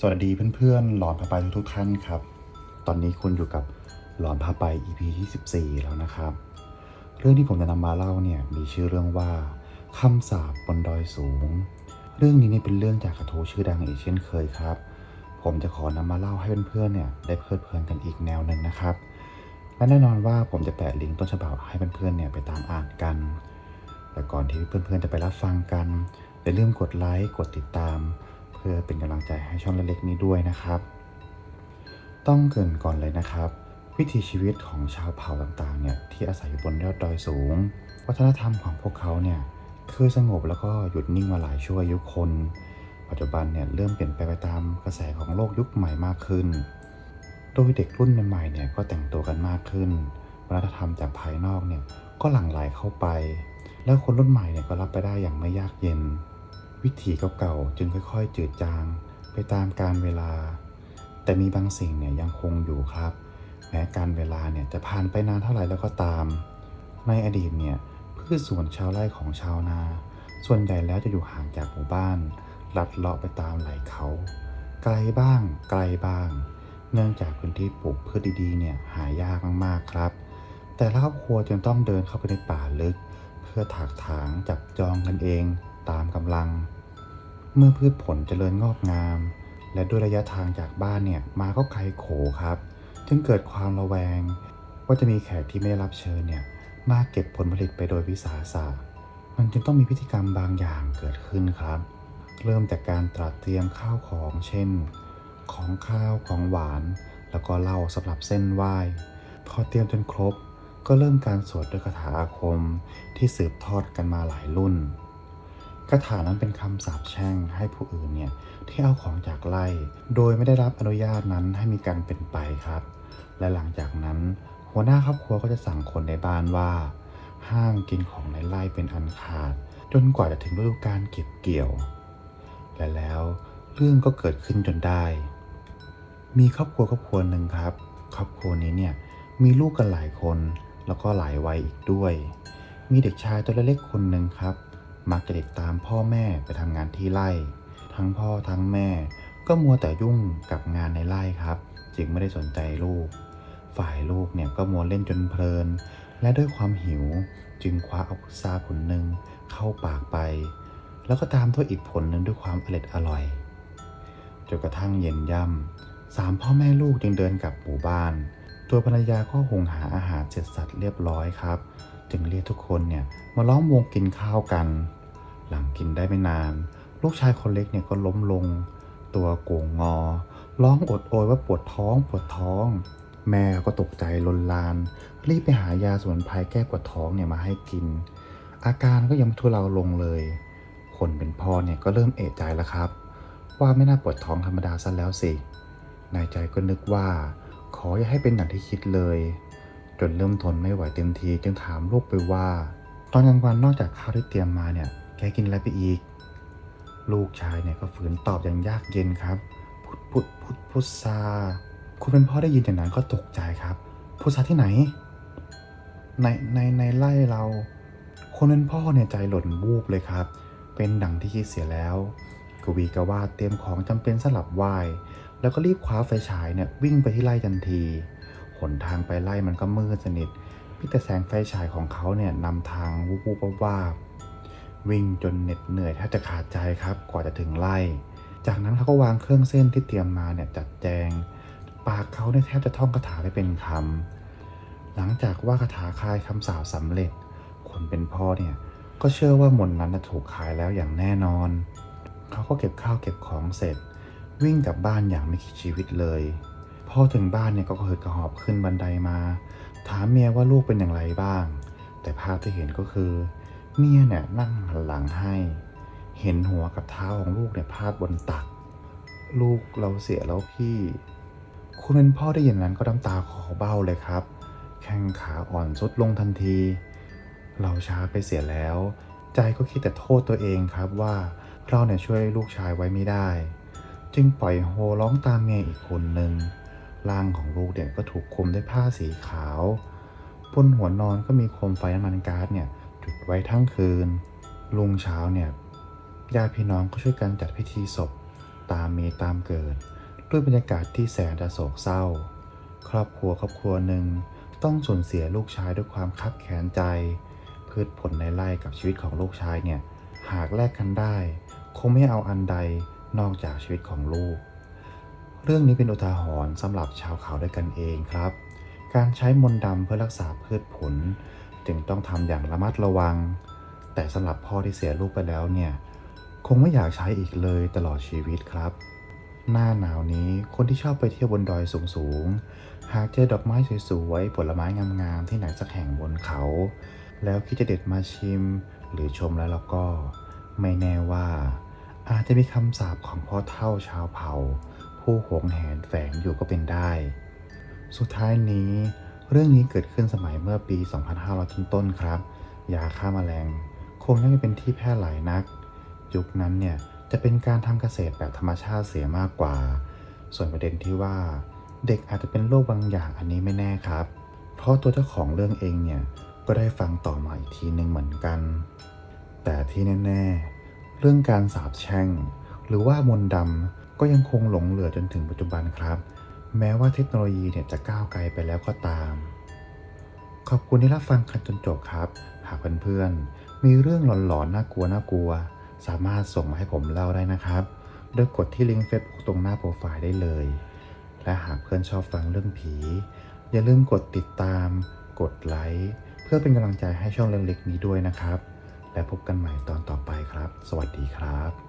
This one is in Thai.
สวัสดีเพื่อนๆ หลอนพาไปทุกๆท่านครับ ตอนนี้คุณอยู่กับหลอนพาไป EP ที่14 แล้วนะครับ เรื่องที่ผมจะนำมาเล่าเนี่ยมีชื่อเรื่องว่าคำสาบบนดอยสูง เรื่องนี้เนี่ยเป็นเรื่องจากกระทู้ชื่อดังอีกเช่นเคยครับ ผมจะขอนำมาเล่าให้เพื่อนๆเนี่ยได้เพลิดเพลินกันอีกแนวหนึ่งนะครับ และแน่นอนว่าผมจะแปะลิงก์ต้นฉบับให้เพื่อนๆเนี่ยไปตามอ่านกัน แต่ก่อนที่เพื่อนๆจะไปรับฟังกันอย่าลืมกดไลค์กดติดตาม เพื่อเป็นกำลังใจให้ช่องเล็กๆนี้ด้วยนะครับ ต้องเกรินก่อนเลยนะครับ วิถีชีวิตของชาวเผ่าต่างๆเนี่ยที่อาศัยอยู่บนยอดดอยสูง วัฒนธรรมของพวกเขาเนี่ยคือสงบแล้วก็หยุดนิ่งมาหลายชั่วอายุคน ปัจจุบันเนี่ยเริ่มเปลี่ยนไปไปตามกระแสของโลกยุคใหม่มากขึ้น โดยเด็กรุ่นใหม่ๆเนี่ยก็แต่งตัวกันมากขึ้น วัฒนธรรมจากภายนอกเนี่ยก็หลั่งไหลเข้าไป แล้วคนรุ่นใหม่เนี่ยก็รับไปได้อย่างไม่ยากเย็น วิถีเก่าๆจึงค่อยๆจืดจางไปตามการเวลา แต่มีบางสิ่งเนี่ยยังคงอยู่ครับ แม้การเวลาเนี่ยจะผ่านไปนานเท่าไหร่แล้วก็ตาม ในอดีตเนี่ยพืชสวนชาวไร่ของชาวนา ส่วนใหญ่แล้วจะอยู่ห่างจากหมู่บ้านลัดเลาะไปตามไหล่เขา ไกลบ้างไกลบ้าง เนื่องจากพื้นที่ปลูกพืชดีๆเนี่ยหายากมากๆครับ แต่ละครอบครัวจึงต้องเดินเข้าไปในป่าลึก เพื่อถากถางจับจองกันเอง ตามกำลัง เมื่อพืชผลเจริญงอกงาม และด้วยระยะทางจากบ้านเนี่ยมาก็ไกลโขครับ จึงเกิดความระแวง ว่าจะมีแขกที่ไม่ได้รับเชิญเนี่ยมาเก็บผลผลิตไปโดยวิสาสะมันจึงต้องมีพิธีกรรมบางอย่างเกิดขึ้นครับ เริ่มจากการตรัสเตรียมข้าวของเช่น ของข้าวของหวาน แล้วก็เหล้าสำหรับเส้นไหว้พอเตรียมจนครบก็เริ่มการสวดด้วยคาถาอาคมที่สืบทอดกันมาหลายรุ่น คาถานั้นเป็นคำสาปแช่งให้ผู้อื่นเนี่ยที่เอาของจากไร่โดยไม่ได้รับอนุญาตนั้นให้มีการเป็นไปครับ และหลังจากนั้น หัวหน้าครอบครัวก็จะสั่งคนในบ้านว่า ห้ามกินของในไร่เป็นอันขาด จนกว่าจะถึงฤดูการเก็บเกี่ยว และแล้วเรื่องก็เกิดขึ้นจนได้ มีครอบครัวครอบครัวหนึ่งครับ ครอบครัวนี้เนี่ยมีลูกกันหลายคนแล้วก็หลายวัยอีกด้วย มีเด็กชายตัวเล็กๆคนหนึ่งครับ มักจะติดตามพ่อแม่ไปทำงานที่ไร่ ทั้งพ่อทั้งแม่ ก็มัวแต่ยุ่งกับงานในไร่ครับ จึงไม่ได้สนใจลูก ฝ่ายลูกเนี่ยก็มัวเล่นจนเพลิน และด้วยความหิวจึงคว้าเอาพุทราผลหนึ่งเข้าปากไป แล้วก็ตามด้วยอีกผลหนึ่งด้วยความอร็ดอร่อยจนกระทั่งเย็นย่ำสามพ่อแม่ลูกจึงเดินกลับหมู่บ้าน ตัวภรรยาก็หงหาอาหารเสร็จสัดเรียบร้อยครับ จึงเรียกทุกคนเนี่ยมาล้อมวงกินข้าวกัน หลังกินได้ไม่นาน ลูกชายคนเล็กเนี่ยก็ล้มลง ตัวโก่งงอ ร้องอดโอยว่าปวดท้องปวดท้อง แม่ก็ตกใจลนลาน รีบไปหายาสมุนไพรแก้ปวดท้องเนี่ยมาให้กิน อาการก็ยังทุเลาลงเลย คนเป็นพ่อเนี่ยก็เริ่มเอะใจแล้วครับ ว่าไม่น่าปวดท้องธรรมดาซะแล้วสิในใจก็นึกว่า ขออย่าให้เป็นอย่างที่คิดเลย จนเริ่มทนไม่ไหวเต็มทีจึงถามลูกไปว่า ตอนกลางวันนอกจากข้าวที่เตรียมมาเนี่ย แกกินอะไรไปอีก ลูกชายเนี่ยก็ฝืนตอบอย่างยากเย็นครับ พุทพุทพุทพุทซา คุณเป็นพ่อได้ยินอย่างนั้นก็ตกใจครับ พุทซาที่ไหน ในในในไร่เรา คนเป็นพ่อเนี่ยใจหล่นวูบเลยครับ เป็นดังที่คิดเสียแล้ว กวีกว่าเตรียมของจำเป็นสลับไหวแล้วก็รีบคว้าไฟฉายเนี่ยวิ่งไปที่ไร่ทันทีหนทางไปไล่มันก็มืดสนิทพีแต่แสงไฟฉายของเขาเนี่ยนำทางวูบวูบวาบ วิ่งจนเหน็ดเหนื่อยแทบจะขาดใจครับกว่าจะถึงไร่ จากนั้นเขาก็วางเครื่องเส้นที่เตรียมมาเนี่ยจัดแจง ปากเขาเนี่ยแทบจะท่องคาถาไม่เป็นคำหลังจากว่าคาถาคลายคำสาปสำเร็จ คนเป็นพ่อเนี่ยก็เชื่อว่ามนต์นั้นน่ะถูกขายแล้วอย่างแน่นอน เขาก็เก็บข้าวเก็บของเสร็จ วิ่งกลับบ้านอย่างไม่คิดชีวิตเลยพอถึงบ้านเนี่ยก็เหิดกระหอบขึ้นบันไดมา ถามเมียว่าลูกเป็นอย่างไรบ้าง แต่ภาพที่เห็นก็คือ เมียเนี่ยนั่งหันหลังให้ เห็นหัวกับเท้าของลูกเนี่ยพาดบนตัก ลูกเราเสียแล้วพี่ คุณเป็นพ่อได้ยินนั้นก็น้ำตาคอเบ้าเลยครับ แข้งขาอ่อนสุดลงทันที เราช้าไปเสียแล้ว ใจก็คิดแต่โทษตัวเองครับว่าเราเนี่ยช่วยลูกชายไว้ไม่ได้ จึงปล่อยโฮร้องตามเมียอีกคนหนึ่งร่างของลูกเนี่ยก็ถูกคลุมด้วยผ้าสีขาวบนหัวนอนก็มีโคมไฟน้ำมันก๊าซเนี่ย ไว้ทั้งคืน ลุงเช้าเนี่ยญาติพี่น้องก็ช่วยกันจัดพิธีศพตามมีตามเกิด ด้วยบรรยากาศที่แสนจะโศกเศร้า ครอบครัวครอบครัวหนึ่งต้องสูญเสียลูกชายด้วยความคับแค้นใจ พืชผลในไร่กับชีวิตของลูกชายเนี่ยหากแลกกันได้ คงไม่เอาอันใดนอกจากชีวิตของลูก เรื่องนี้เป็นอุทาหรณ์สำหรับชาวเขาด้วยกันเองครับ การใช้มนต์ดำเพื่อรักษาพืชผล จึงต้องทำอย่างระมัดระวัง แต่สำหรับพ่อที่เสียลูกไปแล้วเนี่ย คงไม่อยากใช้อีกเลยตลอดชีวิตครับ หน้าหนาวนี้คนที่ชอบไปเที่ยวบนดอยสูงๆ หากเจอดอกไม้สวยๆ ผลไม้งามๆ ที่ไหนสักแห่งบนเขา แล้วคิดจะเด็ดมาชิม หรือชมแล้วแล้วก็ ไม่แน่ว่า อาจจะมีคำสาปของพ่อเท่าชาวเผ่า ผู้หวงแหนแฝงอยู่ก็เป็นได้ สุดท้ายนี้ เรื่องนี้เกิดขึ้นสมัยเมื่อปี 2500 ต้นๆครับ ยาฆ่ามาแมลงคงยังไม่เป็นที่แพร่หลายนัก ยุคนั้นเนี่ยจะเป็นการทำเกษตรแบบธรรมชาติเสียมากกว่า ส่วนประเด็นที่ว่า เด็กอาจจะเป็นโรคบางอย่างอันนี้ไม่แน่ครับ เพราะตัวเจ้าของเรื่องเองเนี่ยก็ได้ฟังต่อมาอีกทีหนึ่งเหมือนกัน แต่ที่แน่ ๆ เรื่องการสาบแช่ง หรือว่ามนต์ดำก็ยังคงหลงเหลือจนถึงปัจจุบันครับ แม้ว่าเทคโนโลยีเนี่ยจะก้าวไกลไปแล้วก็ตาม ขอบคุณที่รับฟังกันจนจบครับ หากเพื่อนๆ มีเรื่องหลอนๆ น่ากลัวน่ากลัว สามารถส่งมาให้ผมเล่าได้นะครับ โดยกดที่ลิงก์เฟซบุ๊กตรงหน้าโปรไฟล์ได้เลย และหากเพื่อนชอบฟังเรื่องผี อย่าลืมกดติดตาม กดไลค์เพื่อเป็นกำลังใจให้ช่องเล็กๆนี้ด้วยนะครับ และพบกันใหม่ตอนต่อไปครับ สวัสดีครับ